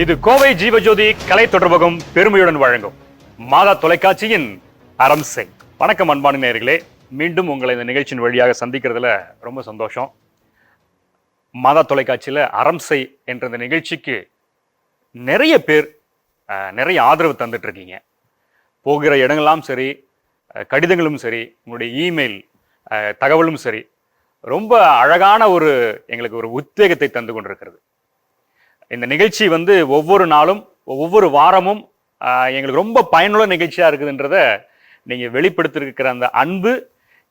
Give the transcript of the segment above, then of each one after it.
இது கோவை ஜீவஜோதி கலை தொடர்பகம் பெருமையுடன் வழங்கும் மாதா தொலைக்காட்சியின் அரம்சை வணக்கம் அன்பான நேர்களே மீண்டும் உங்களை இந்த நிகழ்ச்சியின் வழியாக சந்திக்கிறதுல ரொம்ப சந்தோஷம். மாதா தொலைக்காட்சியில் அரம்சை என்ற இந்த நிகழ்ச்சிக்கு நிறைய பேர் நிறைய ஆதரவு தந்துட்டுருக்கீங்க. போகிற இடங்கள்லாம் சரி கடிதங்களும் சரி உங்களுடைய இமெயில் தகவலும் சரி ரொம்ப அழகான ஒரு எங்களுக்கு ஒரு உத்வேகத்தை தந்து கொண்டிருக்கிறது. இந்த நிகழ்ச்சி வந்து ஒவ்வொரு நாளும் ஒவ்வொரு வாரமும் எங்களுக்கு ரொம்ப பயனுள்ள நிகழ்ச்சியாக இருக்குதுன்றத நீங்கள் வெளிப்படுத்திருக்கிற அந்த அன்பு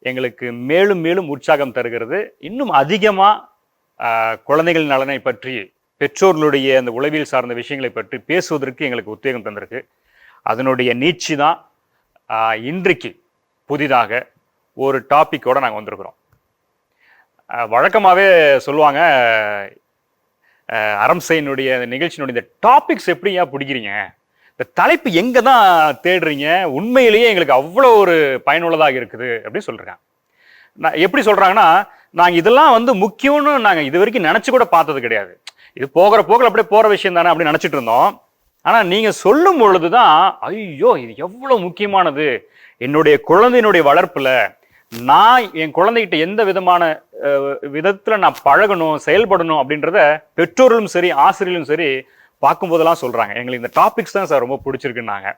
எங்களுக்கு மேலும் மேலும் உற்சாகம் தருகிறது. இன்னும் அதிகமாக குழந்தைகள் நலனை பற்றி பெற்றோர்களுடைய அந்த உளவியல் சார்ந்த விஷயங்களை பற்றி பேசுவதற்கு எங்களுக்கு உத்வேகம் தந்திருக்கு. அதனுடைய நீட்சி தான் இன்றைக்கு புதிதாக ஒரு டாப்பிக்கோடு நாங்கள் வந்திருக்கிறோம். வழக்கமாகவே சொல்லுவாங்க அரம்சையினுடைய அந்த நிகழ்ச்சியினுடைய இந்த டாபிக்ஸ் எப்படி ஏன் பிடிக்கிறீங்க? இந்த தலைப்பு எங்கே தான் தேடுறீங்க? உண்மையிலேயே எங்களுக்கு அவ்வளோ ஒரு பயனுள்ளதாக இருக்குது அப்படின்னு சொல்கிறாங்க நான் எப்படி சொல்கிறாங்கன்னா நாங்கள் இதெல்லாம் வந்து முக்கியம்னு நாங்கள் இது வரைக்கும் நினச்சி கூட பார்த்தது கிடையாது. இது போகிற போக்கில் அப்படியே போகிற விஷயம் தானே அப்படின்னு நினச்சிட்டு இருந்தோம். ஆனால் நீங்கள் சொல்லும் பொழுது தான் ஐயோ இது எவ்வளோ முக்கியமானது. என்னுடைய குழந்தையினுடைய வளர்ப்பில் நான் என் குழந்தைகிட்ட எந்த விதமான விதத்தில் நான் பழகணும் செயல்படணும் அப்படின்றத பெற்றோர்களும் சரி ஆசிரியர்களும் சரி பார்க்கும்போதெல்லாம் சொல்கிறாங்க எங்களுக்கு இந்த டாபிக்ஸ் தான் சார் ரொம்ப பிடிச்சிருக்குன்னாங்க.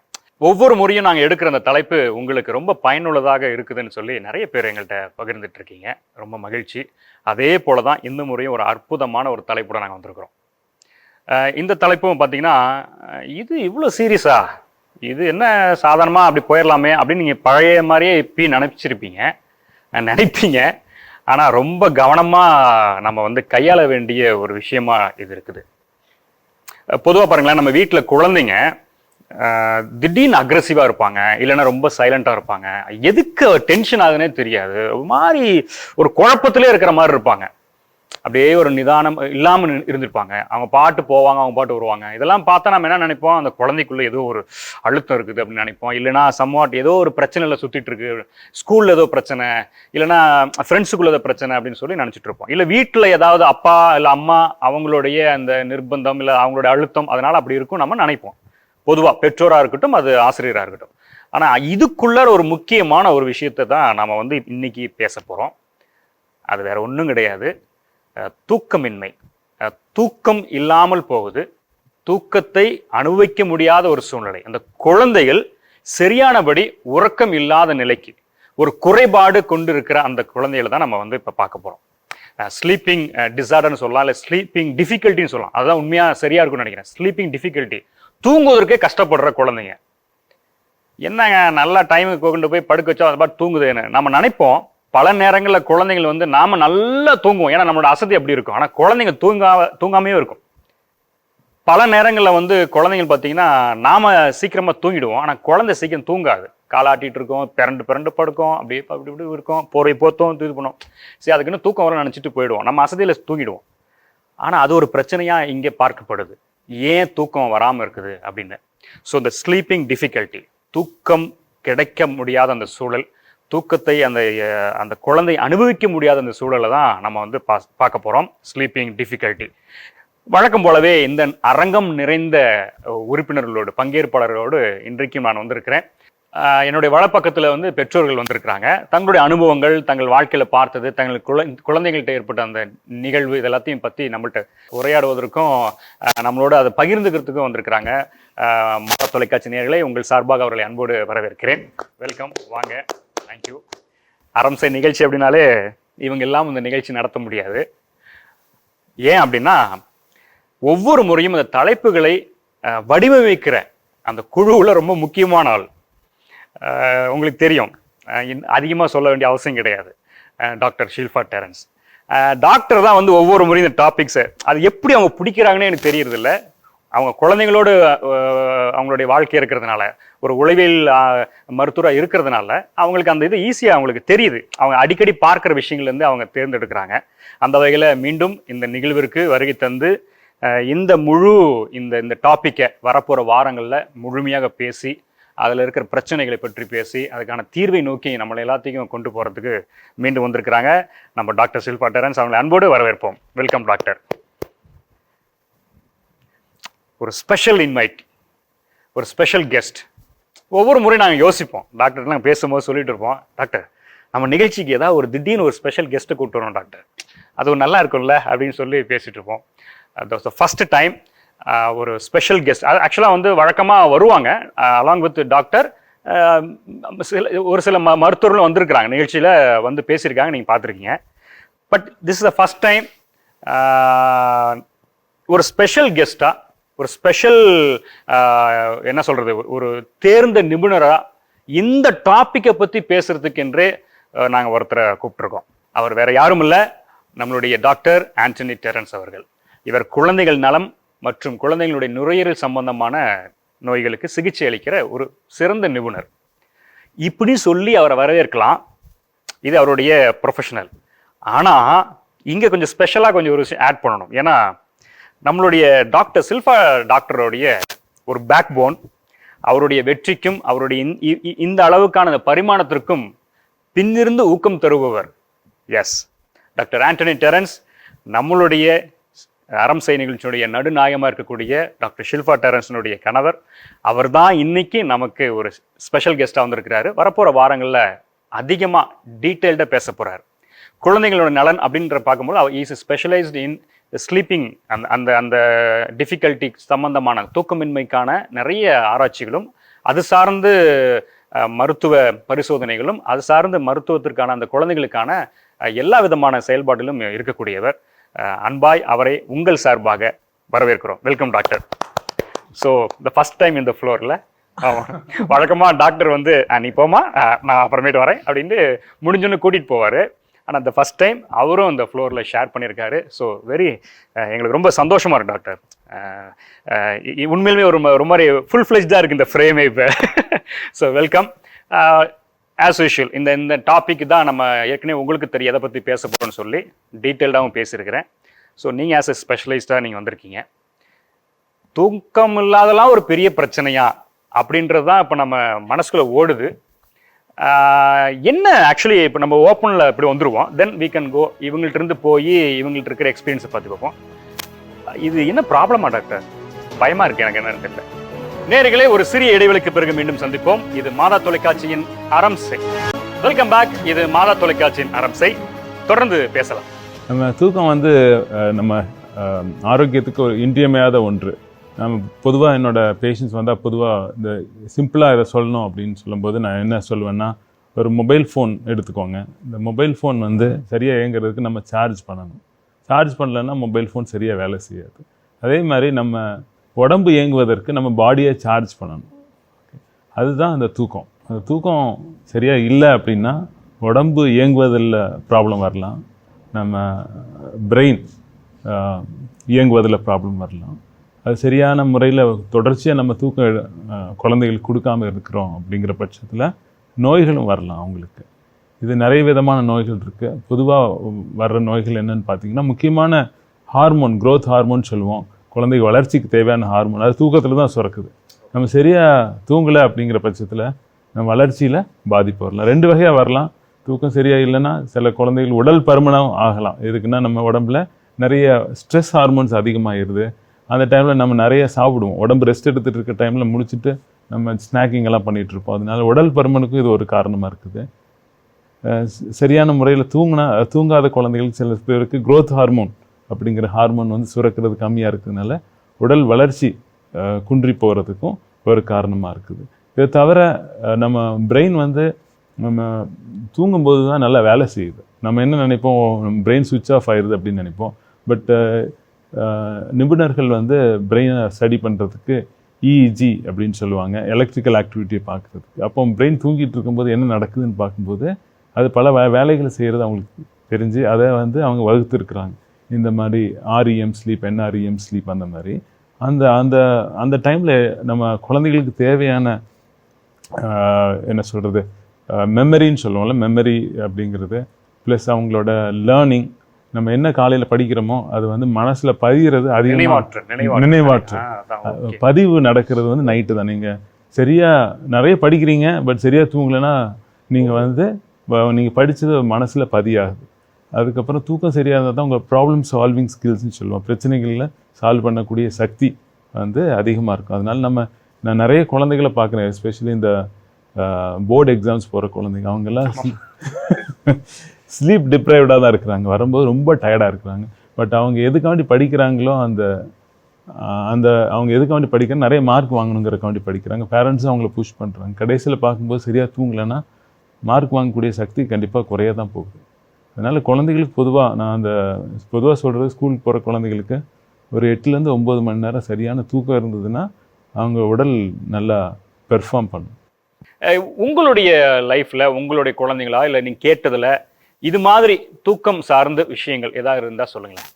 ஒவ்வொரு முறையும் நாங்கள் எடுக்கிற அந்த தலைப்பு உங்களுக்கு ரொம்ப பயனுள்ளதாக இருக்குதுன்னு சொல்லி நிறைய பேர் எங்கள்கிட்ட பகிர்ந்துட்டு இருக்கீங்க ரொம்ப மகிழ்ச்சி. அதே போல தான் இந்த முறையும் ஒரு அற்புதமான ஒரு தலைப்போட நாங்கள் வந்திருக்கிறோம். இந்த தலைப்பும் பார்த்தீங்கன்னா இது இவ்வளோ சீரியஸா? இது என்ன சாதாரணமாக அப்படி போயிடலாமே அப்படின்னு நீங்கள் பழைய மாதிரியே இப்பயும் நினச்சிருப்பீங்க. நினைப்பீங்க. ஆனால் ரொம்ப கவனமாக நம்ம வந்து கையாள வேண்டிய ஒரு விஷயமா இது இருக்குது. பொதுவாக பாருங்களேன் நம்ம வீட்டில் குழந்தைங்க திடீர்னு அக்ரஸிவாக இருப்பாங்க இல்லைன்னா ரொம்ப சைலண்ட்டாக இருப்பாங்க. எதுக்கு டென்ஷன் ஆகுதுன்னே தெரியாது. ஒரு மாதிரி ஒரு குழப்பத்திலே இருக்கிற மாதிரி இருப்பாங்க. அப்படியே ஒரு நிதானம் இல்லாமல் இருந்திருப்பாங்க. அவங்க பாட்டு போவாங்க அவங்க பாட்டு வருவாங்க. இதெல்லாம் பார்த்தா நம்ம என்ன நினைப்போம்? அந்த குழந்தைக்குள்ள ஏதோ ஒரு அழுத்தம் இருக்குது அப்படின்னு நினைப்போம். இல்லைன்னா சம்வாட் ஏதோ ஒரு பிரச்சனையில் சுற்றிட்டு இருக்கு. ஸ்கூலில் ஏதோ பிரச்சனை இல்லைன்னா ஃப்ரெண்ட்ஸுக்குள்ள ஏதோ பிரச்சனை அப்படின்னு சொல்லி நினச்சிட்டு இருப்போம். இல்லை வீட்டில் ஏதாவது அப்பா இல்லை அம்மா அவங்களுடைய அந்த நிர்பந்தம் இல்லை அவங்களுடைய அழுத்தம் அதனால் அப்படி இருக்கும் நம்ம நினைப்போம். பொதுவாக பெற்றோராக இருக்கட்டும் அது ஆசிரியராக இருக்கட்டும். ஆனால் இதுக்குள்ள ஒரு முக்கியமான ஒரு விஷயத்தை தான் நம்ம வந்து இன்னைக்கு பேச போகிறோம் அது வேற ஒன்றும் கிடையாது. தூக்கமின்மை. தூக்கம் இல்லாமல் போகுது தூக்கத்தை அனுபவிக்க முடியாத ஒரு சூழ்நிலை. அந்த குழந்தைகள் சரியானபடி உறக்கம் இல்லாத நிலைக்கு ஒரு குறைபாடு கொண்டு இருக்கிற அந்த குழந்தைகளை தான் நம்ம வந்து இப்போ பார்க்க போகிறோம் ஸ்லீப்பிங் டிசார்டர்னு சொல்லலாம் இல்லை ஸ்லீப்பிங் டிஃபிகல்ட்டின்னு சொல்லலாம். அதுதான் உண்மையாக சரியாக இருக்கும்னு நினைக்கிறேன். ஸ்லீப்பிங் டிஃபிகல்ட்டி தூங்குவதற்கே கஷ்டப்படுற குழந்தைங்க. என்னங்க நல்லா டைமுக்கு கொண்டு போய் படுக்க வச்சா அது மாதிரி தூங்குதுன்னு. நம்ம நினைப்போம் பல நேரங்களில் குழந்தைகள் வந்து நாம் நல்லா தூங்குவோம். ஏன்னா நம்மளோட அசதி அப்படி இருக்கும். ஆனால் குழந்தைங்க தூங்காம தூங்காமையே இருக்கும். பல நேரங்களில் வந்து குழந்தைகள் பார்த்தீங்கன்னா நாம் சீக்கிரமாக தூங்கிடுவோம். ஆனால் குழந்தை சீக்கிரம் தூங்காது. காலாட்டிகிட்டு இருக்கோம் பிறண்டு பிறண்டு படுக்கும் அப்படியே அப்படி இப்படி இருக்கும். போரை போத்தோம் இது பண்ணோம். சரி அதுக்குன்னு தூக்கம் வர நினச்சிட்டு போயிடுவோம். நம்ம அசதியில் தூங்கிடுவோம். ஆனால் அது ஒரு பிரச்சனையாக இங்கே பார்க்கப்படுது. ஏன் தூக்கம் வராமல் இருக்குது அப்படின்னு. ஸோ இந்த ஸ்லீப்பிங் டிஃபிகல்ட்டி தூக்கம் கிடைக்க முடியாத அந்த சூழல் தூக்கத்தை அந்த அந்த குழந்தை அனுபவிக்க முடியாத அந்த சூழலை தான் நம்ம வந்து பா பார்க்க போகிறோம் ஸ்லீப்பிங் டிஃபிகல்ட்டி வழக்கம் போலவே இந்த அரங்கம் நிறைந்த உறுப்பினர்களோடு பங்கேற்பாளர்களோடு இன்றைக்கும் நான் வந்திருக்கிறேன். என்னுடைய வலப்பக்கத்தில் வந்து பெற்றோர்கள் வந்திருக்கிறாங்க. தங்களுடைய அனுபவங்கள் தங்கள் வாழ்க்கையில் பார்த்தது தங்கள் குழ குழந்தைகள்கிட்ட ஏற்பட்ட அந்த நிகழ்வு இதெல்லாத்தையும் பற்றி நம்மள்கிட்ட உரையாடுவதற்கும் நம்மளோட அதை பகிர்ந்துக்கிறதுக்கும் வந்திருக்கிறாங்க. அஹ், தொலைக்காட்சி நேர்களை உங்கள் சார்பாக அவர்களை அன்போடு வரவேற்கிறேன். வெல்கம் வாங்க. தேங்க்யூ அரம்சை நிகழ்ச்சி அப்படின்னாலே இவங்க எல்லாம் இந்த நிகழ்ச்சி நடத்த முடியாது. ஏன் அப்படின்னா ஒவ்வொரு முறையும் அந்த தலைப்புகளை வடிவமைக்கிற அந்த குழுவில் ரொம்ப முக்கியமான ஆள். உங்களுக்கு தெரியும். அதிகமாக சொல்ல வேண்டிய அவசியம் கிடையாது. Doctor Shilpa Terrence. டாக்டர் தான் வந்து ஒவ்வொரு முறையும் இந்த டாபிக்ஸை அது எப்படி அவங்க பிடிக்கிறாங்கன்னு எனக்கு தெரியறதில்ல. அவங்க குழந்தைங்களோடு அவங்களுடைய வாழ்க்கை இருக்கிறதுனால ஒரு உளவியல் மருத்துவராக இருக்கிறதுனால அவங்களுக்கு அந்த இது ஈஸியாக அவங்களுக்கு தெரியுது. அவங்க அடிக்கடி பார்க்குற விஷயங்கள்லேருந்து அவங்க தேர்ந்தெடுக்கிறாங்க. அந்த வகையில் மீண்டும் இந்த நிகழ்விற்கு வருகை தந்து இந்த முழு இந்த இந்த டாப்பிக்கை வரப்போகிற வாரங்களில் முழுமையாக பேசி அதில் இருக்கிற பிரச்சனைகளை பற்றி பேசி அதுக்கான தீர்வை நோக்கி நம்மளை எல்லாத்தையும் கொண்டு போகிறதுக்கு மீண்டும் வந்திருக்கிறாங்க. நம்ம டாக்டர் சில்பா டெரன்ஸ் அவங்களை அன்போடு வரவேற்போம். Welcome doctor. ஒரு ஸ்பெஷல் இன்வைட் ஒரு ஸ்பெஷல் கெஸ்ட் ஒவ்வொரு முறையும் நாங்கள் யோசிப்போம். டாக்டர்லாம் பேசும்போது சொல்லிட்டு இருப்போம். டாக்டர் நம்ம நிகழ்ச்சிக்கு ஏதாவது ஒரு திடீர்னு ஒரு ஸ்பெஷல் கெஸ்ட்டை கூப்பிட்டு வரோம் டாக்டர் அது ஒரு நல்லா இருக்கும்ல அப்படின்னு சொல்லி பேசிட்டு இருப்போம். Uh, uh, அது ஃபஸ்ட் டைம் ஒரு ஸ்பெஷல் கெஸ்ட் அது ஆக்சுவலாக வந்து வழக்கமாக வருவாங்க. அலாங் வித் டாக்டர் சில ஒரு சில ம மருத்துவர்களும் வந்திருக்கிறாங்க. நிகழ்ச்சியில் வந்து பேசியிருக்காங்க. நீங்கள் பார்த்துருக்கீங்க. But this is the first time uh, ஒரு ஸ்பெஷல் கெஸ்ட்டாக ஒரு ஸ்பெஷல் என்ன சொல்கிறது ஒரு தேர்ந்த நிபுணராக இந்த டாப்பிக்கை பற்றி பேசுகிறதுக்கென்றே நாங்கள் ஒருத்தரை கூப்பிட்ருக்கோம் அவர் வேறு யாரும் இல்லை நம்மளுடைய டாக்டர் ஆண்டனி டெரன்ஸ் அவர்கள். இவர் குழந்தைகள் நலம் மற்றும் குழந்தைகளுடைய நுரையீரல் சம்பந்தமான நோய்களுக்கு சிகிச்சை அளிக்கிற ஒரு சிறந்த நிபுணர். இப்படி சொல்லி அவரை வரவேற்கலாம். இது அவருடைய ப்ரொஃபஷனல் ஆனால் இங்கே கொஞ்சம் ஸ்பெஷலாக கொஞ்சம் ஒரு ஆட் பண்ணணும். ஏன்னா நம்மளுடைய டாக்டர் சில்ஃபா டாக்டருடைய ஒரு பேக் போன் அவருடைய வெற்றிக்கும் அவருடைய இந்த- இ- இந்த அளவுக்கான அந்த பரிமாணத்திற்கும் பின்னிருந்து ஊக்கம் தருபவர். எஸ் டாக்டர் ஆண்டனி டெரன்ஸ் நம்மளுடைய அறம் செய் நிகழ்ச்சியுடைய நடுநாயகமாக இருக்கக்கூடிய டாக்டர் ஷில்ஃபா டெரன்ஸினுடைய கணவர். அவர் தான் இன்னைக்கு நமக்கு ஒரு ஸ்பெஷல் கெஸ்ட்டாக வந்திருக்கிறாரு. வரப்போகிற வாரங்களில் அதிகமாக டீட்டெயில்டாக பேச போகிறார் குழந்தைகளோட நலன் அப்படின்ற பார்க்கும்போது அவர் இஸ் ஸ்பெஷலைஸ்டு இன் ஸ்லீப்பிங் அந்த அந்த அந்த டிஃபிகல்ட்டி சம்பந்தமான தூக்கமின்மைக்கான நிறைய ஆராய்ச்சிகளும் அது சார்ந்து மருத்துவ பரிசோதனைகளும் அது சார்ந்த மருத்துவத்திற்கான அந்த குழந்தைகளுக்கான எல்லா விதமான செயல்பாட்டிலும் இருக்கக்கூடியவர். அன்பாய் அவரை உங்கள் சார்பாக வரவேற்கிறோம். Welcome doctor so the first time இந்த ஃப்ளோரில் வழக்கமாக டாக்டர் வந்து நீ போமா நான் அப்புறமேட்டு வரேன் அப்படின்ட்டு முடிஞ்சோன்னு கூட்டிகிட்டு போவார். ஆனால் அந்த ஃபஸ்ட் டைம் அவரும் இந்த ஃப்ளோரில் ஷேர் பண்ணியிருக்காரு. ஸோ வெரி எங்களுக்கு ரொம்ப சந்தோஷமாக இருக்கு டாக்டர் உண்மையிலுமே ஒரு ஒரு மாதிரி ஃபுல் ஃப்ளெஜ்டாக இருக்குது இந்த ஃப்ரேமே இப்போ. ஸோ வெல்கம் ஆஸ் யூஷுவல் இந்த இந்த டாபிக் தான் நம்ம ஏற்கனவே உங்களுக்கு தெரியும் எதை பற்றி பேச போகிறோம்னு சொல்லி டீட்டெயில்டாகவும் பேசியிருக்கிறேன். ஸோ நீங்கள் ஆஸ் எ ஸ்பெஷலிஸ்டாக நீங்கள் வந்திருக்கீங்க. தூக்கம் இல்லாதெல்லாம் ஒரு பெரிய பிரச்சனையா அப்படின்றது தான் இப்போ நம்ம மனசுக்குள்ளே ஓடுது. என்ன ஆக்சுவலி இப்போ நம்ம ஓப்பனில் இப்படி வந்துடுவோம் தென் வீ கேன் கோ இவங்கள்ட்ட இருந்து போய் இவங்கள்ட்ட இருக்கிற எக்ஸ்பீரியன்ஸை பார்த்து பார்ப்போம். இது என்ன ப்ராப்ளமா டாக்டர் பயமா இருக்கு எனக்கு என்னன்னு தெரியல. நேர்களே ஒரு சிறிய இடைவெளிக்கு பிறகு மீண்டும் சந்திப்போம். இது மாதா தொலைக்காட்சியின் அறம் செய். வெல்கம் பேக் இது மாதா தொலைக்காட்சியின் அறம் செய். தொடர்ந்து பேசலாம். நம்ம தூக்கம் வந்து நம்ம ஆரோக்கியத்துக்கு ஒரு இன்றியமையாத ஒன்று. நம்ம பொதுவாக என்னோடய பேஷண்ட்ஸ் வந்தால் பொதுவாக இந்த சிம்பிளாக இதை சொல்லணும் அப்படின்னு சொல்லும்போது நான் என்ன சொல்லுவேன்னா ஒரு மொபைல் ஃபோன் எடுத்துக்கோங்க. இந்த மொபைல் ஃபோன் வந்து சரியாக இயங்குறதுக்கு நம்ம சார்ஜ் பண்ணணும். சார்ஜ் பண்ணலைன்னா மொபைல் ஃபோன் சரியாக வேலை செய்யாது. அதே மாதிரி நம்ம உடம்பு இயங்குவதற்கு நம்ம பாடியை சார்ஜ் பண்ணணும். அதுதான் அந்த தூக்கம். அந்த தூக்கம் சரியாக இல்லை அப்படின்னா உடம்பு இயங்குவதில் ப்ராப்ளம் வரலாம். நம்ம பிரெயின் இயங்குவதில் ப்ராப்ளம் வரலாம். அது சரியான முறையில் தொடர்ச்சியாக நம்ம தூக்கம் குழந்தைகளுக்கு கொடுக்காம இருக்கிறோம் அப்படிங்கிற பட்சத்தில் நோய்களும் வரலாம் அவங்களுக்கு. இது நிறைய விதமான நோய்கள் இருக்குது பொதுவாக வர்ற நோய்கள் என்னன்னு பார்த்தீங்கன்னா முக்கியமான ஹார்மோன் க்ரோத் ஹார்மோன் சொல்லுவோம். குழந்தை வளர்ச்சிக்கு தேவையான ஹார்மோன். அது தூக்கத்தில் தான் சுரக்குது. நம்ம சரியாக தூங்கலை அப்படிங்கிற பட்சத்தில் நம்ம வளர்ச்சியில் பாதிப்பு வரலாம். ரெண்டு வகையாக வரலாம். தூக்கம் சரியாக இல்லைன்னா சில குழந்தைகள் உடல் பருமனம் ஆகலாம். எதுக்குன்னா நம்ம உடம்புல நிறைய ஸ்ட்ரெஸ் ஹார்மோன்ஸ் அதிகமாகிடுது அந்த டைமில் நம்ம நிறைய சாப்பிடுவோம். உடம்பு ரெஸ்ட் எடுத்துகிட்டு இருக்க டைமில் முடிச்சுட்டு நம்ம ஸ்நாக்கிங் எல்லாம் பண்ணிகிட்ருப்போம் இருப்போம். அதனால உடல் பருமனுக்கும் இது ஒரு காரணமாக இருக்குது. சரியான முறையில் தூங்கினா தூங்காத குழந்தைகள் சில பேருக்கு க்ரோத் ஹார்மோன் அப்படிங்கிற ஹார்மோன் வந்து சுரக்கிறது கம்மியாக இருக்கிறதுனால உடல் வளர்ச்சி குன்றி போகிறதுக்கும் ஒரு காரணமாக இருக்குது. இதை தவிர நம்ம பிரெயின் வந்து நம்ம தூங்கும்போது தான் நல்லா வேலை செய்யுது. நம்ம என்ன நினைப்போம்? நம்ம பிரெயின் சுவிட்ச் ஆஃப் ஆயிடுது அப்படின்னு நினைப்போம். பட் நிபுணர்கள் வந்து பிரெயினை ஸ்டடி பண்ணுறதுக்கு இஇஜி அப்படின்னு சொல்லுவாங்க எலக்ட்ரிக்கல் ஆக்டிவிட்டியை பார்க்குறதுக்கு. அப்போ பிரெயின் தூங்கிட்டு இருக்கும்போது என்ன நடக்குதுன்னு பார்க்கும்போது அது பல வே வேலைகளை செய்கிறது அவங்களுக்கு தெரிஞ்சு அதை வந்து அவங்க வகுத்துருக்குறாங்க. இந்த மாதிரி ஆர்இஎம் ஸ்லீப் என்ஆர்இஎம் ஸ்லீப் அந்த மாதிரி. அந்த அந்த அந்த டைமில் நம்ம குழந்தைகளுக்கு தேவையான என்ன சொல்கிறது மெமரின்னு சொல்லுவோம்ல மெமரி அப்படிங்கிறது ப்ளஸ் அவங்களோட லேர்னிங் நம்ம என்ன காலையில் படிக்கிறோமோ அது வந்து மனசில் பதிகிறது அதான், okay. பதிவு நடக்கிறது வந்து நைட்டு தான். நீங்கள் சரியாக நிறைய படிக்கிறீங்க பட் சரியாக தூங்கலைன்னா நீங்கள் வந்து நீங்கள் படித்தது மனசில் பதியாகுது அதுக்கப்புறம் தூக்கம் சரியாக இருந்தால் தான் உங்கள் ப்ராப்ளம் சால்விங் ஸ்கில்ஸ்னு சொல்லுவோம். பிரச்சனைகளில் சால்வ் பண்ணக்கூடிய சக்தி வந்து அதிகமாக இருக்கும். அதனால நம்ம நான் நிறைய குழந்தைகளை பார்க்குறேன் எஸ்பெஷலி இந்த போர்டு எக்ஸாம்ஸ் போகிற குழந்தைங்க. அவங்கெல்லாம் ஸ்லீப் டிப்ரைவ்டாக தான் இருக்கிறாங்க. வரும்போது ரொம்ப டயர்டாக இருக்கிறாங்க. பட் அவங்க எதுக்காண்டி படிக்கிறாங்களோ அந்த அந்த அவங்க எதுக்காண்டி படிக்கிறாங்க நிறைய மார்க் வாங்கணுங்கிறக்காண்டி படிக்கிறாங்க. பேரண்ட்ஸும் அவங்கள புஷ் பண்ணுறாங்க கடைசியில் பார்க்கும்போது சரியாக தூங்கலைன்னா மார்க் வாங்கக்கூடிய சக்தி கண்டிப்பாக குறைய தான் போகுது. அதனால் குழந்தைகளுக்கு பொதுவாக நான் அந்த பொதுவாக சொல்கிறது ஸ்கூலுக்கு போகிற குழந்தைகளுக்கு ஒரு எட்டுலேருந்து ஒம்பது மணி நேரம் சரியான தூக்கம் இருந்ததுன்னா அவங்க உடல் நல்லா பெர்ஃபார்ம் பண்ணும். உங்களுடைய லைஃப்பில் உங்களுடைய குழந்தைங்களா? இல்லை நீங்கள் கேட்டதில் இது மாதிரி தூக்கம் சார்ந்த விஷயங்கள் ஏதாவது இருந்தா சொல்லுங்களேன்.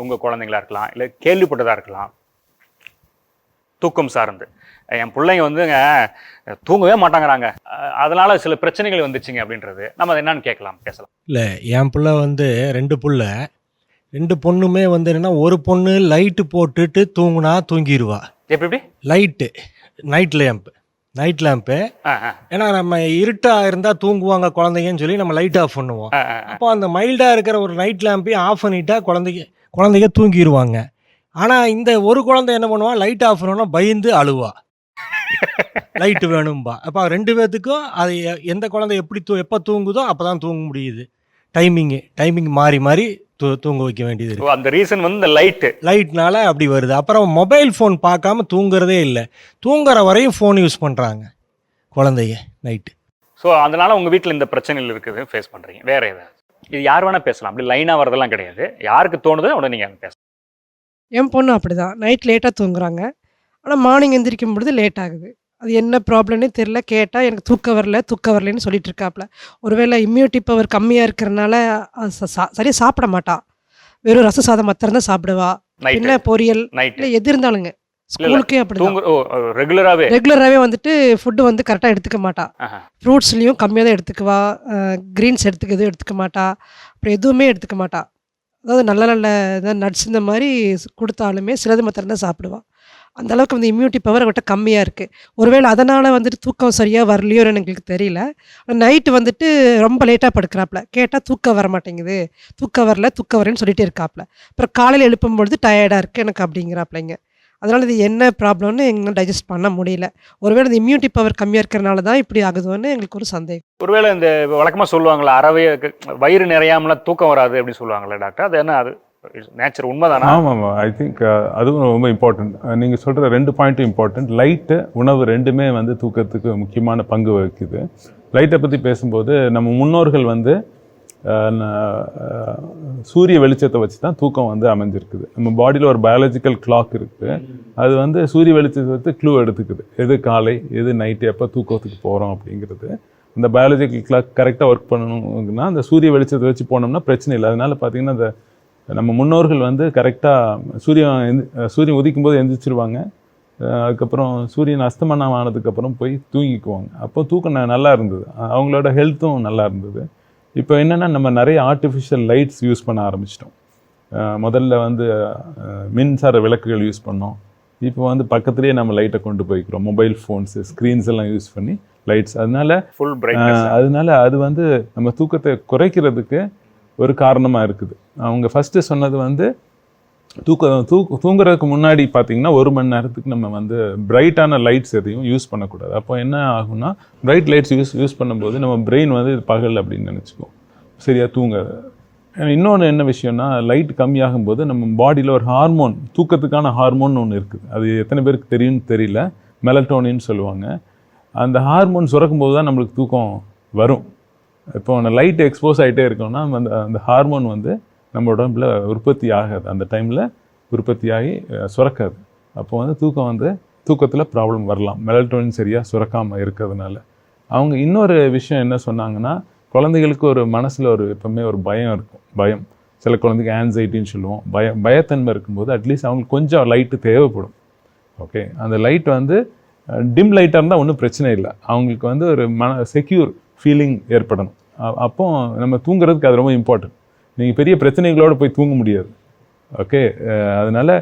உங்க குழந்தைங்களா இருக்கலாம் இல்ல கேள்விப்பட்டதா இருக்கலாம். தூக்கம் சார்ந்து. என் பிள்ளைங்க வந்துங்க தூங்கவே மாட்டாங்கறாங்க. அதனால சில பிரச்சனைகள் வந்துச்சுங்க அப்படின்றது. நம்ம அதை என்னன்னு கேட்கலாம் பேசலாம். இல்லை என் புள்ள வந்து ரெண்டு புள்ள. ரெண்டு பொண்ணுமே வந்து என்னன்னா ஒரு பொண்ணு லைட்டு போட்டுட்டு தூங்குனா தூங்கிடுவா எப்படி எப்படி light night lamp night lamp ஏன்னா நம்ம இருட்டாக இருந்தால் தூங்குவாங்க குழந்தைங்கன்னு சொல்லி நம்ம லைட் ஆஃப் பண்ணுவோம். அப்போ அந்த மைல்டாக இருக்கிற ஒரு நைட் லேம்பையும் ஆஃப் பண்ணிட்டா குழந்தைங்க குழந்தைங்க தூங்கிடுவாங்க ஆனால் இந்த ஒரு குழந்தை என்ன பண்ணுவா? லைட் ஆஃப் பண்ணோன்னா பயந்து அழுவா. லைட்டு வேணும்பா. அப்போ ரெண்டு பேர்த்துக்கும் அது எந்த குழந்தை எப்படி தூ எப்போ தூங்குதோ அப்போ தான் தூங்க முடியுது. டைமிங்கு டைமிங் மாறி மாறி தூ தூங்க வைக்க வேண்டியது இருக்கு. அந்த ரீசன் வந்து இந்த லைட்டு லைட்னால அப்படி வருது. அப்புறம் மொபைல் ஃபோன் பார்க்காம தூங்குறதே இல்லை. தூங்குற வரையும் ஃபோன் யூஸ் பண்ணுறாங்க குழந்தைங்க நைட்டு ஸோ அதனால உங்க வீட்டில் இந்த பிரச்சனைகள் இருக்குது ஃபேஸ் பண்றீங்க. வேற ஏதாவது? இது யார் வேணா பேசலாம். அப்படி லைனா வரதெல்லாம் கிடையாது. யாருக்கு தோணுதோ உடனே நீங்க பேசலாம். என் பொண்ணு அப்படிதான். நைட் லேட்டாக தூங்குறாங்க. ஆனால் மார்னிங் எந்திரிக்கும் பொழுது லேட் ஆகுது. அது என்ன ப்ராப்ளம்னே தெரில கேட்டால் எனக்கு தூக்கம் வரல தூக்கம் வரலன்னு சொல்லிட்டு இருக்காப்புல ஒருவேளை இம்யூனிட்டி பவர் கம்மியாக இருக்கிறனால அது ச- சா- சரியா சாப்பிட மாட்டா. வெறும் ரச சாதம் மாத்திரம் தான் சாப்பிடுவா. என்ன பொரியல். இல்லை எது இருந்தாலுங்க. ஸ்கூலுக்கே ஓ ரெகுலராகவே ரெகுலராகவே வந்துட்டு ஃபுட்டு வந்து கரெக்டாக எடுத்துக்க மாட்டா. ஃப்ரூட்ஸ்லேயும் கம்மியாக தான் எடுத்துக்குவா. க்ரீன்ஸ் எடுத்துக்க எதுவும் எடுத்துக்க மாட்டா. அப்புறம் எதுவுமே எடுத்துக்க மாட்டா. அதாவது நல்ல நல்ல நட்ஸ் இந்த மாதிரி கொடுத்தாலுமே சிலது மாத்திரம் தான் சாப்பிடுவா. அந்த அளவுக்கு வந்து இம்யூனிட்டி பவர் அவர்கிட்ட கம்மியாக இருக்குது ஒருவேளை அதனால் வந்துட்டு தூக்கம் சரியாக வரலையோன்னு எங்களுக்கு தெரியல. நைட்டு வந்துட்டு ரொம்ப லேட்டாக படுக்கிறாப்புல. கேட்டால் தூக்கம் வர மாட்டேங்குது. தூக்கம் வரல தூக்கம் வரேன்னு சொல்லிட்டு இருக்காப்புல. அப்புறம் காலையில் எழுப்பும் பொழுது டயர்டாக இருக்குது எனக்கு அப்படிங்கிறாப்புலைங்க அதனால் இது என்ன ப்ராப்ளம்னு எங்களால் டைஜஸ்ட் பண்ண முடியல. ஒருவேளை இந்த இம்யூனிட்டி பவர் கம்மியாக இருக்கிறனால தான் இப்படி ஆகுதுன்னு எங்களுக்கு ஒரு சந்தேகம். ஒருவேளை இந்த வழக்கமாக சொல்லுவாங்களா அறவே வயிறு நிறையாமலாம் தூக்கம் வராது அப்படின்னு சொல்லுவாங்களே டாக்டர் அது என்ன அது நேச்சர் உண்மைதானா? ஆமாம் ஐ திங்க் அதுவும் ரொம்ப இம்பார்ட்டன்ட் uh, நீங்கள் சொல்கிற ரெண்டு பாயிண்ட்டும் இம்பார்ட்டன்ட் லைட்டு உணவு ரெண்டுமே வந்து தூக்கத்துக்கு முக்கியமான பங்கு வகிக்குது. லைட்டை பற்றி பேசும்போது நம்ம முன்னோர்கள் வந்து uh, uh, சூரிய வெளிச்சத்தை வச்சு தான் தூக்கம் வந்து அமைஞ்சிருக்குது. நம்ம பாடியில் ஒரு பயாலஜிக்கல் கிளாக் இருக்குது அது வந்து சூரிய வெளிச்சத்தை வச்சு க்ளூ எடுத்துக்குது. எது காலை எது நைட்டு எப்போ தூக்கத்துக்கு போகிறோம் அப்படிங்கிறது. அந்த பயாலஜிக்கல் கிளாக் கரெக்டாக ஒர்க் பண்ணணுங்கன்னா அந்த சூரிய வெளிச்சத்தை வச்சு போனோம்னா பிரச்சனை இல்லை. அதனால் பார்த்தீங்கன்னா அந்த நம்ம முன்னோர்கள் வந்து கரெக்டாக சூரியன் அஹ் சூரியன் உதிக்கும் போது எந்திரிச்சிருவாங்க அதுக்கப்புறம் சூரியன் அஸ்தமனம் ஆனதுக்கப்புறம் போய் தூங்கிக்குவாங்க. அப்போ தூக்கம் நல்லா இருந்தது. அவங்களோட ஹெல்த்தும் நல்லா இருந்தது. இப்போ என்னென்னா நம்ம நிறைய ஆர்டிஃபிஷியல் லைட்ஸ் யூஸ் பண்ண ஆரம்பிச்சிட்டோம். முதல்ல வந்து மின்சார விளக்குகள் யூஸ் பண்ணோம். இப்போ வந்து பக்கத்துலேயே நம்ம லைட்டை கொண்டு போய்க்கிறோம். மொபைல் ஃபோன்ஸு ஸ்க்ரீன்ஸ் எல்லாம் யூஸ் பண்ணி லைட்ஸ் அதனால ஃபுல் அதனால அது வந்து நம்ம தூக்கத்தை குறைக்கிறதுக்கு ஒரு காரணமாக இருக்குது. அவங்க ஃபஸ்ட்டு சொன்னது வந்து தூக்க தூக்கு தூங்குறதுக்கு முன்னாடி பார்த்தீங்கன்னா ஒரு மணி நேரத்துக்கு நம்ம வந்து பிரைட்டான லைட்ஸ் எதையும் யூஸ் பண்ணக்கூடாது. அப்போ என்ன ஆகும்னா பிரைட் லைட்ஸ் யூஸ் யூஸ் பண்ணும்போது நம்ம பிரெயின் வந்து இது பகல் அப்படின்னு நினச்சிக்கும் சரியாக தூங்காது இன்னொன்று என்ன விஷயம்னா லைட் கம்மியாகும் போது நம்ம பாடியில் ஒரு ஹார்மோன் தூக்கத்துக்கான ஹார்மோன் ஒன்று இருக்குது. அது எத்தனை பேருக்கு தெரியும்னு தெரியல. மெலட்டோனின்னு சொல்லுவாங்க. அந்த ஹார்மோன் சுரக்கும் போது தான் நம்மளுக்கு தூக்கம் வரும். இப்போ அந்த லைட் எக்ஸ்போஸ் ஆகிட்டே இருக்கோம்னா அந்த அந்த ஹார்மோன் வந்து நம்ம உடம்புல உற்பத்தி ஆகாது அந்த டைமில் உற்பத்தியாகி சுரக்காது. அப்போ வந்து தூக்கம் வந்து தூக்கத்தில் ப்ராப்ளம் வரலாம். மெலட்டோனின் சரியாக சுரக்காமல் இருக்கிறதுனால. அவங்க இன்னொரு விஷயம் என்ன சொன்னாங்கன்னா குழந்தைகளுக்கு ஒரு மனசில் ஒரு எப்பவுமே ஒரு பயம் இருக்கும். பயம். சில குழந்தைக்கு ஆன்சைட்டின்னு சொல்லுவோம். பய பயத்தன்மை இருக்கும்போது அட்லீஸ்ட் அவங்களுக்கு கொஞ்சம் லைட்டு தேவைப்படும். ஓகே அந்த லைட் வந்து டிம் லைட்டாக இருந்தால் ஒன்றும் பிரச்சனை இல்லை. அவங்களுக்கு வந்து ஒரு மன செக்யூர் ஃபீலிங் ஏற்படணும். அப்போது அப்போ நம்ம தூங்குறதுக்கு அது ரொம்ப இம்பார்ட்டன்ட் நீங்கள் பெரிய பிரச்சனைகளோடு போய் தூங்க முடியாது. ஓகே அதனால்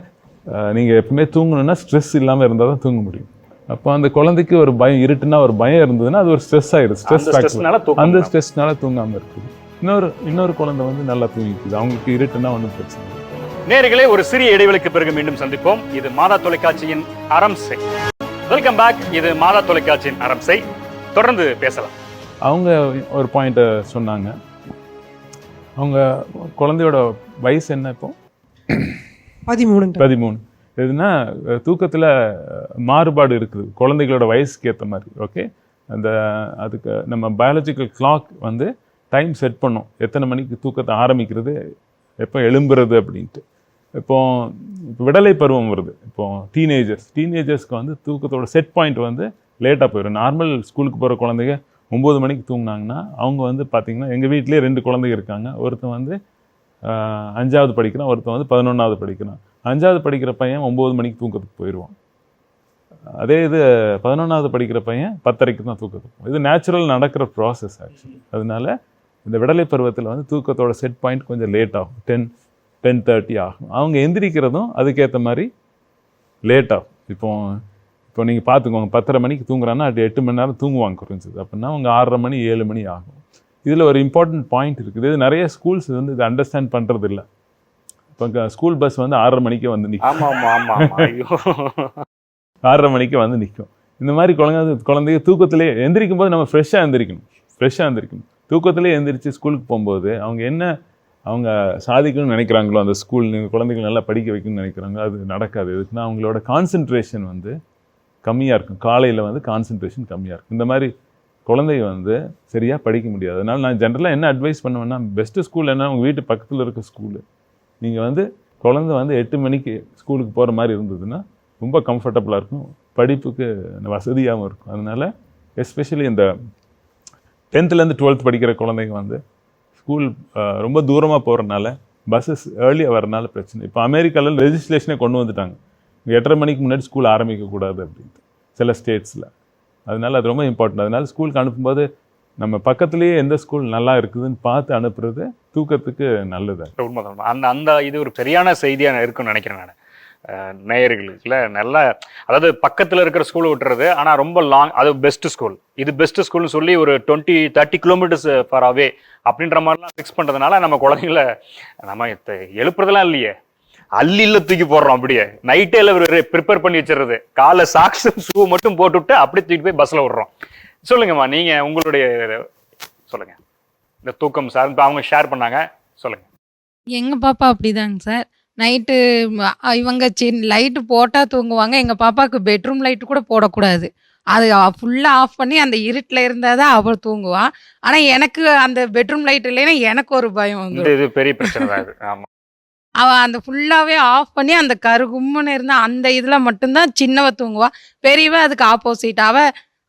நீங்கள் எப்பவுமே தூங்கணுன்னா ஸ்ட்ரெஸ் இல்லாமல் இருந்தால் தான் தூங்க முடியும். அப்போ அந்த குழந்தைக்கு ஒரு பயம் இருட்டுனா ஒரு பயம் இருந்ததுன்னா அது ஒரு ஸ்ட்ரெஸ் ஆயிடும். ஸ்ட்ரெஸ் அந்த ஸ்ட்ரெஸ்னால தூங்காமல் இருக்குது. இன்னொரு இன்னொரு குழந்தை வந்து நல்லா தூங்கிக்குது. அவங்களுக்கு இருட்டுனா ஒன்றும் பிரச்சனை இல்லை. நேர்களே ஒரு சிறிய இடைவெளிக்கு பிறகு மீண்டும் சந்திப்போம். இது மாதா தொலைக்காட்சியின் அரம்சை வெல்கம் பேக் இது மாதா தொலைக்காட்சியின் அரம்சை தொடர்ந்து பேசலாம். அவங்க ஒரு பாயிண்ட்டை சொன்னாங்க. அவங்க குழந்தையோட வயசு என்ன இப்போ? பதிமூணுங்க. பதிமூணு. எதுனா தூக்கத்தில் மாறுபாடு இருக்குது. குழந்தைகளோட வயசுக்கு ஏற்ற மாதிரி ஓகே அந்த அதுக்கு நம்ம பயாலஜிக்கல் கிளாக் வந்து டைம் செட் பண்ணும். எத்தனை மணிக்கு தூக்கத்தை ஆரம்பிக்கிறது எப்போ எழும்புறது அப்படின்ட்டு. இப்போ விடலை பருவம் வருது. இப்போ டீனேஜர்ஸ் டீனேஜர்ஸ்க்கு வந்து தூக்கத்தோட செட் பாயிண்ட் வந்து லேட்டாக போயிடும். நார்மல் ஸ்கூலுக்கு போகிற குழந்தைங்க ஒம்பது மணிக்கு தூங்குனாங்கன்னா அவங்க வந்து பார்த்திங்கன்னா எங்கள் வீட்டிலேயே ரெண்டு குழந்தைங்க இருக்காங்க. ஒருத்தன் வந்து அஞ்சாவது படிக்கிறான் ஒருத்தன் வந்து பதினொன்றாவது படிக்கிறான். அஞ்சாவது படிக்கிற பையன் ஒம்பது மணிக்கு தூக்கத்துக்கு போயிடுவான். அதே இது பதினொன்றாவது படிக்கிற பையன் பத்தரைக்கு தான் தூக்கத்துக்கு இது நேச்சுரல் நடக்கிற ப்ராசஸ் ஆக்சுவலி அதனால இந்த விடலை பருவத்தில் வந்து தூக்கத்தோட செட் பாயிண்ட் கொஞ்சம் லேட் ஆகும். டென் டென் தேர்ட்டி ஆகும். அவங்க எந்திரிக்கிறதும் அதுக்கேற்ற மாதிரி லேட் ஆகும். இப்போ இப்போ நீங்கள் பார்த்துக்கோங்க பத்தரை மணிக்கு தூங்குறான்னா அது எட்டு மணி நேரம் தூங்குவாங்க குறைஞ்சது அப்படின்னா அவங்க ஆறரை மணி ஏழு மணி ஆகும். இதில் ஒரு இம்பார்ட்டன்ட் பாயிண்ட் இருக்குது. இது நிறைய ஸ்கூல்ஸ் வந்து இதை அண்டர்ஸ்டாண்ட் பண்ணுறது இல்லை இப்போ ஸ்கூல் பஸ் வந்து ஆறரை மணிக்கே வந்து நிற்கும் ஆறரை மணிக்கு வந்து நிற்கும் இந்த மாதிரி குழந்தை குழந்தைங்க தூக்கத்திலே எந்திரிக்கும் போது நம்ம ஃப்ரெஷ்ஷாக எந்திரிக்கணும். ஃப்ரெஷ்ஷாக எந்திரிக்கணும். தூக்கத்திலே எந்திரிச்சு ஸ்கூலுக்கு போகும்போது அவங்க என்ன அவங்க சாதிக்கணும்னு நினைக்கிறாங்களோ அந்த ஸ்கூல் குழந்தைகள் நல்லா படிக்க வைக்கணும்னு நினைக்கிறாங்களோ அது நடக்காது. எதுக்குன்னா அவங்களோட கான்சென்ட்ரேஷன் வந்து கம்மியாக இருக்கும். காலையில் வந்து கான்சென்ட்ரேஷன் கம்மியாக இருக்கும். இந்த மாதிரி குழந்தைங்க வந்து சரியாக படிக்க முடியாது. அதனால் நான் ஜென்ரலாக என்ன அட்வைஸ் பண்ணுவேன்னா பெஸ்ட்டு ஸ்கூல் என்ன உங்கள் வீட்டு பக்கத்தில் இருக்க ஸ்கூலு நீங்கள் வந்து குழந்தை வந்து எட்டு மணிக்கு ஸ்கூலுக்கு போகிற மாதிரி இருந்ததுன்னா ரொம்ப கம்ஃபர்டபுளாக இருக்கும். படிப்புக்கு வசதியாகவும் இருக்கும். அதனால் எஸ்பெஷலி இந்த டென்த்துலேருந்து டுவெல்த் படிக்கிற குழந்தைங்க வந்து ஸ்கூல் ரொம்ப தூரமாக போகிறனால பஸ்ஸஸ் ஏர்லியாக வரனால பிரச்சனை. இப்போ அமெரிக்காவில் ரெஜிஸ்ட்ரேஷனே கொண்டு வந்துட்டாங்க. எட்டரை மணிக்கு முன்னாடி ஸ்கூல் ஆரம்பிக்கக்கூடாது அப்படின்ட்டு சில ஸ்டேட்ஸில் அதனால் அது ரொம்ப இம்பார்ட்டன்ட் அதனால் ஸ்கூலுக்கு அனுப்பும்போது நம்ம பக்கத்துலேயே எந்த ஸ்கூல் நல்லா இருக்குதுன்னு பார்த்து அனுப்புறது தூக்கத்துக்கு நல்லது. உண்மைதான். உண்மை. அந்த அந்த இது ஒரு சரியான செய்தியாக இருக்கும்னு நினைக்கிறேன் நான். நேயர்களுக்குல நல்லா அதாவது பக்கத்தில் இருக்கிற ஸ்கூல் விட்டுறது ஆனால் ரொம்ப லாங் அது பெஸ்ட் ஸ்கூல் இது பெஸ்ட் ஸ்கூல்னு சொல்லி ஒரு twenty thirty kilometres far away அப்படின்ற மாதிரிலாம் ஃபிக்ஸ் பண்ணுறதுனால நம்ம குழந்தைங்கள நம்ம எழுப்புறதெல்லாம் இல்லையே. அள்ளில தூக்கி போடுறோம் அப்படியே. நைட்டே ப்ரிப்பேர் பண்ணி வச்சிடுறது. காலை சாக்ஸ் ஷூ மட்டும் போட்டுவிட்டு அப்படியே தூக்கிட்டு போய் பஸ்ல விடுறோம். சொல்லுங்கம்மா நீங்க உங்களுடைய சொல்லுங்க. இந்த தூக்கம் சார் அவங்க ஷேர் பண்ணாங்க. சொல்லுங்க. எங்க பாப்பா அப்படிதாங்க சார் நைட்டு இவங்க சின் லைட்டு போட்டா தூங்குவாங்க. எங்க பாப்பாவுக்கு பெட்ரூம் லைட் கூட போடக்கூடாது. அது ஃபுல்லா ஆஃப் பண்ணி அந்த இருட்டில் இருந்தால் தான் அவள் தூங்குவா. ஆனா எனக்கு அந்த பெட்ரூம் லைட் இல்லைன்னா எனக்கு ஒரு பயம் வந்துடும் இது பெரிய பிரச்சனை தான் இது ஆமா அவ அந்த ஃபுல்லாவே ஆஃப் பண்ணி அந்த கருகும்முன்னு இருந்தா அந்த இதுல மட்டும்தான் சின்னவ தூங்குவா. பெரியவ அதுக்கு ஆப்போசிட் அவ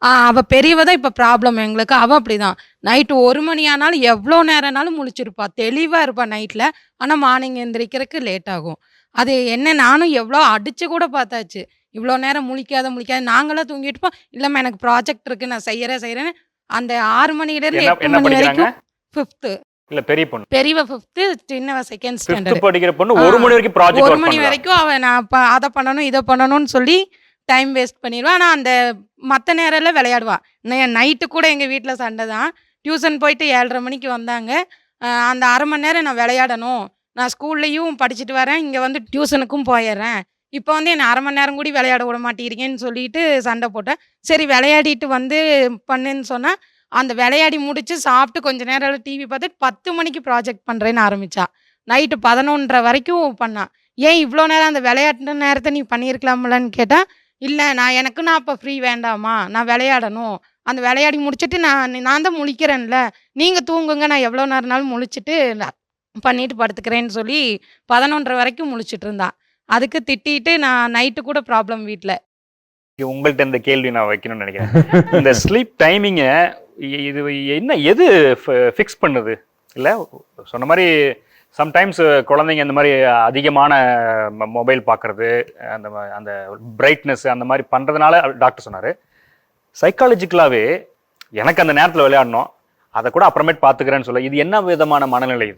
ஆ, அவ பெரியவ தான் இப்ப ப்ராப்ளம் எங்களுக்கு. அவ அப்படிதான். நைட்டு ஒரு மணி ஆனாலும் எவ்வளோ நேரம்னாலும் முழிச்சிருப்பா. தெளிவா இருப்பா நைட்ல ஆனா மார்னிங் எந்திரிக்கிறதுக்கு லேட் ஆகும். அது என்ன நானும் எவ்வளோ அடிச்சு கூட பார்த்தாச்சு. இவ்வளோ நேரம் முழிக்காத முழிக்காத. நாங்களாம் தூங்கிட்டு இருப்போம். இல்லம்மா எனக்கு ப்ராஜெக்ட் இருக்கு. நான் செய்யறேன் செய்யறேன்னு. அந்த ஆறு மணில இருந்து என்ன எட்டு மணி வரைக்கும் ஃபிஃப்த்து இல்ல பெரிய பொண்ணு. பெரியவ ஃபிஃப்த்து சின்னவ செகண்ட் ஸ்டாண்டர்ட் படிக்கிற பொண்ணு ஒரு மணி வரைக்கும் ஒரு ப்ராஜெக்ட் மணி வரைக்கும் அவன் நான் அதை பண்ணணும் இதை பண்ணணும்னு சொல்லி டைம் வேஸ்ட் பண்ணிடுவான் ஆனால் அந்த மற்ற நேரம்ல விளையாடுவான் நைட்டு கூட எங்கள் வீட்டில் சண்டை தான். டியூஷன் போயிட்டு ஏழரை மணிக்கு வந்தாங்க. அந்த அரை மணி நேரம் நான் விளையாடணும். நான் ஸ்கூல்லையும் படிச்சுட்டு வரேன். இங்கே வந்து டியூஷனுக்கும் போயிடுறேன். இப்போ வந்து என்னை அரை மணி நேரம் கூட விளையாட விட மாட்டேங்கிறீங்கன்னு சொல்லிட்டு சண்டை போட்டேன். சரி விளையாடிட்டு வந்து பண்ணுன்னு சொன்னால் அந்த விளையாடி முடிச்சு சாப்பிட்டு கொஞ்ச நேரம் டிவி பார்த்துட்டு பத்து மணிக்கு ப்ராஜெக்ட் பண்ணுறேன்னு ஆரம்பிச்சா. நைட்டு பதினொன்றரை வரைக்கும் பண்ணான் ஏன் இவ்வளோ நேரம் அந்த விளையாட்டு நேரத்தை நீ பண்ணியிருக்கலாம்லன்னு கேட்டால் இல்லை நான் எனக்கு நான் அப்போ ஃப்ரீ வேண்டாமா? நான் விளையாடணும். அந்த விளையாடி முடிச்சுட்டு நான் நான் தான் முழிக்கிறேன்ல. நீங்கள் தூங்குங்க நான் எவ்வளோ நேரம்னாலும் முழிச்சிட்டு நான் பண்ணிட்டு படுத்துக்கிறேன்னு சொல்லி பதினொன்றரை வரைக்கும் முழிச்சிட்டு இருந்தான் அதுக்கு திட்டிட்டு நான் நைட்டு கூட ப்ராப்ளம் வீட்டில் உங்கள்கிட்ட இந்த கேள்வி நான் வைக்கணும்னு நினைக்கிறேன். இந்த ஸ்லீப் டைமிங்கை இது என்ன எது ஃபிக்ஸ் பண்ணுது? இல்ல சொன்ன மாதிரி சம்டைம்ஸ் குழந்தைங்க இந்த மாதிரி அதிகமான மொபைல் பார்க்கறது அந்த அந்த பிரைட்னஸ் அந்த மாதிரி பண்றதுனால டாக்டர் சொன்னாரு சைக்காலஜிக்கலாவே எனக்கு அந்த நேரத்துல விளையாடணும் அதை கூட அப்புறமேட்டு பாத்துக்கிறேன்னு சொல்ல. இது என்ன விதமான மனநிலை இது?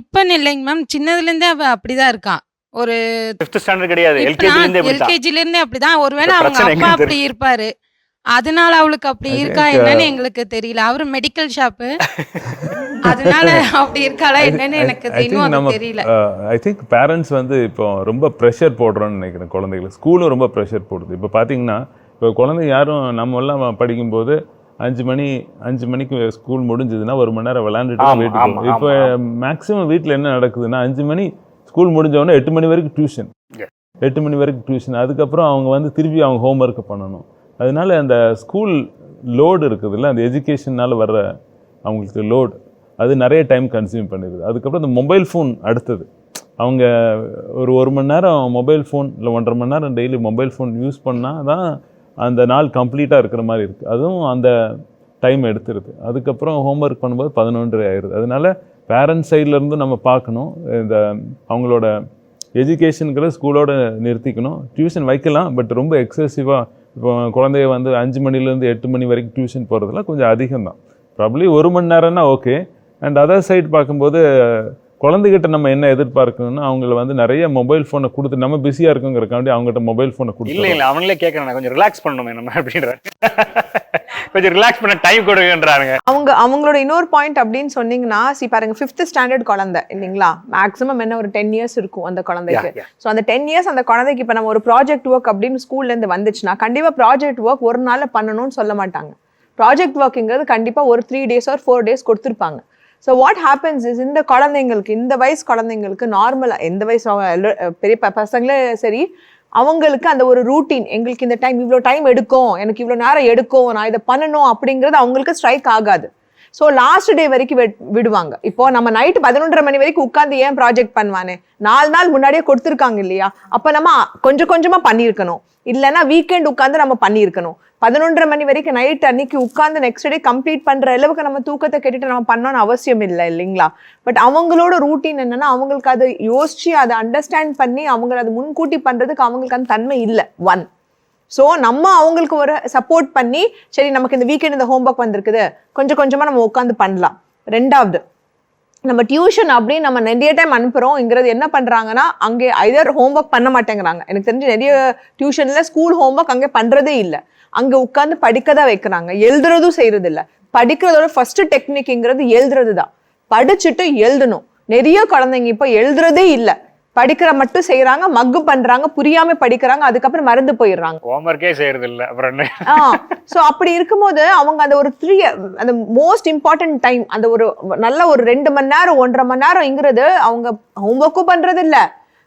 இப்போன்னு இல்லைங்க மேம் சின்னதுலேருந்தே அவள் அப்படிதான் இருக்கான் ஒரு ஃபிஃப்த் ஸ்டாண்டர்ட் கிடையாது. எல்கேஜில இருந்தே இப்படித்தான். எல்கேஜில இருந்தே அப்படிதான். ஒருவேளை அவங்க அப்பா அப்படி இருப்பாரு. அதனால அவளுக்கு அப்படி இருக்கா என்னன்னு எங்களுக்கு தெரியல. அவரு மெடிக்கல் ஷாப்பு அதனால அப்படி இருக்காளா என்னன்னு எனக்கு இன்னும் தெரியல. ஐ திங்க் பேரண்ட்ஸ் வந்து இப்போ ரொம்ப ப்ரெஷர் போடுறோம்னு நினைக்கிறேன் குழந்தைகளுக்கு. ஸ்கூலும் ரொம்ப ப்ரெஷர் போடுது. இப்போ பார்த்தீங்கன்னா இப்போ குழந்தைங்க யாரும் நம்ம எல்லாம் படிக்கும்போது அஞ்சு மணி அஞ்சு மணிக்கு ஸ்கூல் முடிஞ்சதுன்னா ஒரு மணி நேரம் விளையாண்டுட்டு வீட்டுக்கு. இப்போ மேக்ஸிமம் வீட்டில் என்ன நடக்குதுன்னா அஞ்சு மணி ஸ்கூல் முடிஞ்ச உடனே எட்டு மணி வரைக்கும் டியூஷன். எட்டு மணி வரைக்கும் டியூஷன் அதுக்கப்புறம் அவங்க வந்து திருப்பி அவங்க ஹோம்ஒர்க்கை பண்ணணும். அதனால அந்த ஸ்கூல் லோடு இருக்குதுல்ல அந்த எஜுகேஷனால் வர்ற அவங்களுக்கு லோடு அது நிறைய டைம் கன்சியூம் பண்ணிடுது அதுக்கப்புறம் இந்த மொபைல் ஃபோன் அடுத்தது. அவங்க ஒரு ஒரு மணி நேரம் மொபைல் ஃபோன் இல்லை ஒன்றரை மணி நேரம் டெய்லி மொபைல் ஃபோன் யூஸ் பண்ணால் தான் அந்த நாள் கம்ப்ளீட்டாக இருக்கிற மாதிரி இருக்குது அதுவும் அந்த டைம் எடுத்துருது. அதுக்கப்புறம் ஹோம்ஒர்க் பண்ணும்போது பதினொன்றரை ஆயிடுது அதனால பேரண்ட்ஸ் சைட்லேருந்து நம்ம பார்க்கணும். இந்த அவங்களோட எஜுகேஷனுங்கிற ஸ்கூலோடு நிறுத்திக்கணும். டியூஷன் வைக்கலாம் பட் ரொம்ப எக்ஸசிவாக இப்போ குழந்தைய வந்து அஞ்சு மணிலேருந்து எட்டு மணி வரைக்கும் டியூஷன் போகிறதுலாம் கொஞ்சம் அதிகம் தான் ப்ராப்ளி ஒரு மணி நேரம்னா ஓகே அண்ட் அதர் சைட் பார்க்கும்போது குழந்தைகிட்ட நம்ம என்ன எதிர்பார்க்கணும்னா அவங்கள வந்து நிறைய மொபைல் ஃபோனை கொடுத்து நம்ம பிஸியாக இருக்குங்கிறக்காண்டி அவங்ககிட்ட மொபைல் ஃபோனை இல்ல கொடுத்து இல்ல அவங்களே கேட்கறேன் கொஞ்சம் ரிலாக்ஸ் பண்ணணுமே நம்ம அப்படின்ற. கொஞ்சம் ரிலாக்ஸ் பண்ண டைம் கொடுங்கன்றாங்க. அவங்க அவங்களோட இன்னொரு பாயிண்ட் அப்படின்னு சொன்னீங்கன்னா சி பாருங்க ஃபிஃப்த் ஸ்டாண்டர்ட் குழந்தை இல்லைங்களா? மேக்ஸிமம் என்ன ஒரு டென் இயர்ஸ் இருக்கும் அந்த குழந்தைக்கு. ஸோ அந்த டென் இயர்ஸ் அந்த குழந்தைக்கு இப்போ நம்ம ஒரு ப்ராஜெக்ட் ஒர்க் அப்படின்னு ஸ்கூல்ல இருந்து வந்துச்சுன்னா கண்டிப்பா ப்ராஜெக்ட் ஒர்க் ஒரு நாள்ல பண்ணணும்னு சொல்ல மாட்டாங்க. ப்ராஜெக்ட் ஒர்க்குங்கிறது கண்டிப்பா ஒரு த்ரீ டேஸ் ஒரு ஃபோர் டேஸ் கொடுத்துருப்பாங்க. ஸோ வாட் ஹேப்பன்ஸ் இஸ் இந்த குழந்தைங்களுக்கு இந்த வயசு குழந்தைங்களுக்கு நார்மலாக எந்த வயசு அவங்க எல்லா- பெரிய பசங்களே சரி அவங்களுக்கு அந்த ஒரு ரூட்டீன் எங்களுக்கு இந்த டைம் இவ்வளோ டைம் எடுக்கும் எனக்கு இவ்வளோ நேரம் எடுக்கும் நான் இதை பண்ணணும் அப்படிங்கிறது அவங்களுக்கு ஸ்ட்ரைக் ஆகாது. ஸோ லாஸ்ட் டே வரைக்கும் விட்- விடுவாங்க. இப்போ நம்ம நைட்டு பதினொன்றரை மணி வரைக்கும் உட்காந்து ஏன் ப்ராஜெக்ட் பண்ணுவானே? நாலு நாள் முன்னாடியே கொடுத்துருக்காங்க இல்லையா? அப்போ நம்ம கொஞ்சம் கொஞ்சமா பண்ணியிருக்கணும். இல்லைன்னா வீக்கெண்ட் உட்காந்து நம்ம பண்ணியிருக்கணும். பதினொன்றரை மணி வரைக்கும் நைட் அன்னைக்கு உட்காந்து நெக்ஸ்ட் டே கம்ப்ளீட் பண்ற அளவுக்கு நம்ம தூக்கத்தை கேட்டுட்டு நம்ம பண்ணணும்னு அவசியம் இல்லை இல்லைங்களா? பட் அவங்களோட ரூட்டீன் என்னன்னா அவங்களுக்கு அதை யோசிச்சு அதை அண்டர்ஸ்டாண்ட் பண்ணி அவங்க அதை முன்கூட்டி பண்றதுக்கு அவங்களுக்கு அந்த தன்மை இல்லை. ஒன் ஸோ நம்ம அவங்களுக்கு ஒரு சப்போர்ட் பண்ணி சரி நமக்கு இந்த வீக்கெண்ட் இந்த ஹோம்ஒர்க் வந்திருக்குது. கொஞ்சம் கொஞ்சமாக நம்ம உட்காந்து பண்ணலாம். ரெண்டாவது நம்ம டியூஷன் அப்படின்னு நம்ம நிறைய டைம் அனுப்புகிறோங்கிறது என்ன பண்ணுறாங்கன்னா அங்கே ஐதர் ஹோம்ஒர்க் பண்ண மாட்டேங்கிறாங்க. எனக்கு தெரிஞ்சு நிறைய டியூஷனில் ஸ்கூல் ஹோம்ஒர்க் அங்கே பண்ணுறதே இல்லை. அங்க உட்காந்து படிக்க தான் வைக்கிறாங்க. எழுதுறதும் செய்யறது இல்ல படிக்கிறதோட ஃபர்ஸ்ட் டெக்னிக்ங்கிறது எழுதுறது தான் படிச்சுட்டு எழுதணும். நிறைய குழந்தைங்க இப்போ எழுதுறதே இல்லை. படிக்கிற மட்டும் செய்றாங்க மக்கு பண்றாங்க புரியாம படிக்கிறாங்க அதுக்கப்புறம் மறந்து போயிடுறாங்க. ஹோம்ஒர்க்கே செய்யறது இல்ல அப்புறம் ஸோ அப்படி இருக்கும்போது அவங்க அந்த ஒரு த்ரீ அந்த மோஸ்ட் இம்பார்ட்டன்ட் டைம் அந்த ஒரு நல்ல ஒரு ரெண்டு மணி நேரம் ஒன்றரை மணி நேரம்ங்கிறது அவங்க ஹோம்ஒர்க்கும் பண்றது இல்ல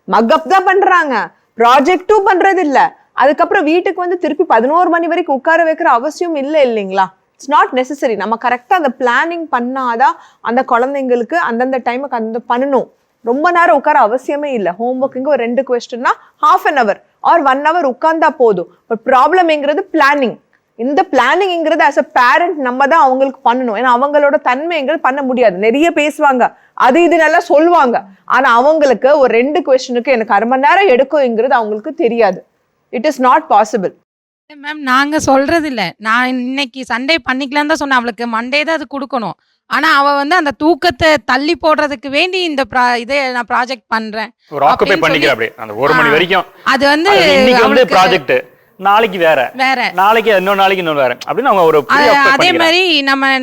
மக்கப் தான் பண்றாங்க. ப்ராஜெக்டும் பண்றது இல்ல அதுக்கப்புறம் வீட்டுக்கு வந்து திருப்பி பதினோரு மணி வரைக்கும் உட்கார வைக்கிற அவசியம் இல்லை இல்லைங்களா? இட்ஸ் நாட் நெசசரி நம்ம கரெக்டாக அந்த பிளானிங் பண்ணாதான் அந்த குழந்தைங்களுக்கு அந்தந்த டைமுக்கு அந்த பண்ணணும். ரொம்ப நேரம் உட்கார அவசியமே இல்லை. ஹோம்ஒர்க்குங்க ஒரு ரெண்டு கொஸ்டின்னா half an hour or one hour உட்கார்ந்தா போதும். பட் ப்ராப்ளம்ங்கிறது பிளானிங் இந்த பிளானிங்கிறது ஆஸ் அ பேரண்ட் நம்ம தான் அவங்களுக்கு பண்ணணும். ஏன்னா அவங்களோட தன்மைங்கிறது பண்ண முடியாது. நிறைய பேசுவாங்க. அது இது நல்லா சொல்லுவாங்க. ஆனால் அவங்களுக்கு ஒரு ரெண்டு கொஸ்டினுக்கு எனக்கு அரை மணி நேரம் எடுக்குங்கிறது அவங்களுக்கு தெரியாது. It is not possible ma'am நாங்க சொல்றது இல்ல நான் இன்னைக்கு சண்டே பண்ணிக்கலாம் தான் சொன்னேன். அவளுக்கு மண்டே தான் அது கொடுக்கணும். ஆனா அவ வந்து அந்த தூக்கத்தை தள்ளி போடுறதுக்கு வேண்டி இந்த ப்ரா- இதை நான் ப்ராஜெக்ட் பண்றேன். ஒரு ஆக்குபை அப்படின்னு பண்ணிக்கிற அப்படியே. அந்த ஒரு மணி. வரைக்கும். அது வந்து ப்ராஜெக்ட் நாளைக்கு வேற. வேற. நாளைக்கு இன்னொரு நாளைக்கு இன்னொரு வேற. அப்படின்னு அவங்க ஒரு அது-. மாதிரி நம்ம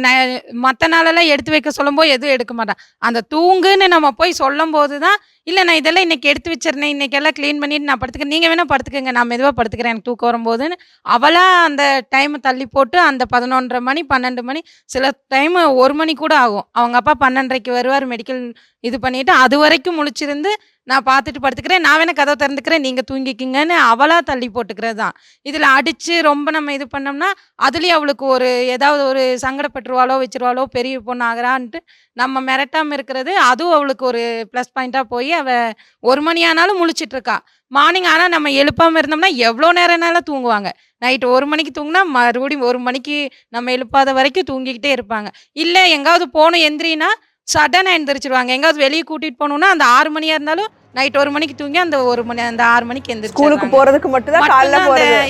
மத்த நாளெல்லாம் எடுத்து வைக்க சொல்லும்போது எதுவும் எடுக்க மாட்டான். அந்த தூங்குன்னு நம்ம போய் சொல்லும் போதுதான் இல்ல நான் இதெல்லாம் இன்னைக்கு எடுத்து வச்சிருந்தேன். இன்னைக்கு எல்லாம் க்ளீன் பண்ணிட்டு நான் படுத்துக்கிறேன் நீங்க வேணா படுத்துக்கங்க. நான் மெதுவா படுத்துக்கிறேன். எனக்கு தூக்கம் வரும்போதுன்னு. அவளா அந்த டைம் தள்ளி போட்டு அந்த பதினொன்றரை மணி பன்னெண்டு மணி சில டைம் ஒரு மணி கூட ஆகும். அவங்க அப்பா பன்னெண்டரைக்கு வருவார் மெடிக்கல் இது பண்ணிட்டு அது வரைக்கும் முழிச்சிருந்து நான் பார்த்துட்டு படுத்துக்கிறேன் நான் வேணா கதவை திறந்துக்கிறேன் நீங்கள் தூங்கிக்கிங்கன்னு அவளாக தள்ளி போட்டுக்கிறது தான் இதில் அடித்து ரொம்ப நம்ம இது பண்ணோம்னா அதுலேயும் அவளுக்கு ஒரு ஏதாவது ஒரு சங்கடப்பட்டுருவாளோ வச்சிருவாளோ பெரிய பொண்ணு ஆகிறான்ட்டு நம்ம மிரட்டாமல் இருக்கிறது அதுவும் அவளுக்கு ஒரு ப்ளஸ் பாயிண்ட்டாக போய் அவள் ஒரு மணி ஆனாலும் முழிச்சிட்டு இருக்கா மார்னிங் ஆனால் நம்ம எழுப்பாமல் இருந்தோம்னா எவ்வளோ நேரம்னாலும் தூங்குவாங்க. நைட்டு ஒரு மணிக்கு தூங்கினா மறுபடியும் ஒரு மணிக்கு நம்ம எழுப்பாத வரைக்கும் தூங்கிக்கிட்டே இருப்பாங்க. இல்லை எங்காவது போகணும் எந்திரினா சடனாக எந்திரிச்சிருவாங்க. எங்காவது வெளியே கூட்டிட்டு போகணும்னா அந்த ஆறு மணியா இருந்தாலும் நைட் ஒரு மணிக்கு தூங்கி அந்த ஒரு மணி அந்த ஆறு மணிக்கு எந்திரிச்சு ஸ்கூலுக்கு போறதுக்கு மட்டும் தான் காலைல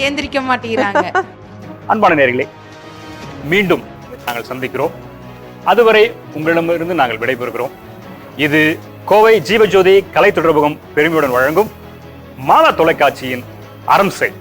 எந்திரிக்க மாட்டேங்கிறாங்க. அன்பான நேர்களே மீண்டும் நாங்கள் சந்திக்கிறோம். அதுவரை உங்களிடமிருந்து நாங்கள் விடைபெறுகிறோம். இது கோவை ஜீவஜோதி கலை தொடர்பகம் பெருமையுடன் வழங்கும் மாதா தொலைக்காட்சியின் அறம் செய்